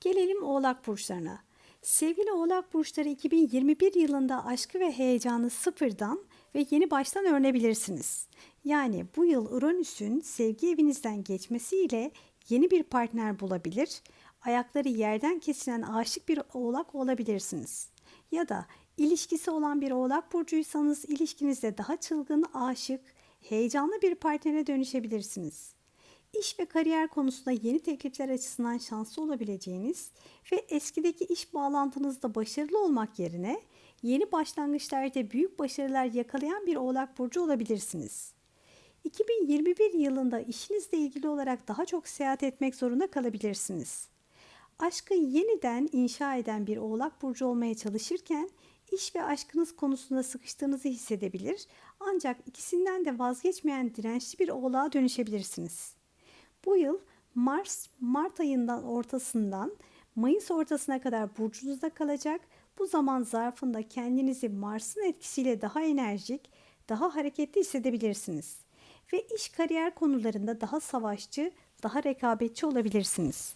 Gelelim Oğlak burçlarına. Sevgili Oğlak burçları 2021 yılında aşkı ve heyecanı sıfırdan ve yeni baştan öğrenebilirsiniz. Yani bu yıl Uranüs'ün sevgi evinizden geçmesiyle yeni bir partner bulabilir, ayakları yerden kesilen aşık bir oğlak olabilirsiniz. Ya da ilişkisi olan bir oğlak burcuysanız ilişkinizde daha çılgın, aşık, heyecanlı bir partnere dönüşebilirsiniz. İş ve kariyer konusunda yeni teklifler açısından şanslı olabileceğiniz ve eskideki iş bağlantınızda başarılı olmak yerine yeni başlangıçlarda büyük başarılar yakalayan bir oğlak burcu olabilirsiniz. 2021 yılında işinizle ilgili olarak daha çok seyahat etmek zorunda kalabilirsiniz. Aşkı yeniden inşa eden bir oğlak burcu olmaya çalışırken iş ve aşkınız konusunda sıkıştığınızı hissedebilir ancak ikisinden de vazgeçmeyen dirençli bir oğlağa dönüşebilirsiniz. Bu yıl Mars Mart ayından ortasından Mayıs ortasına kadar burcunuzda kalacak. Bu zaman zarfında kendinizi Mars'ın etkisiyle daha enerjik, daha hareketli hissedebilirsiniz. Ve iş kariyer konularında daha savaşçı, daha rekabetçi olabilirsiniz.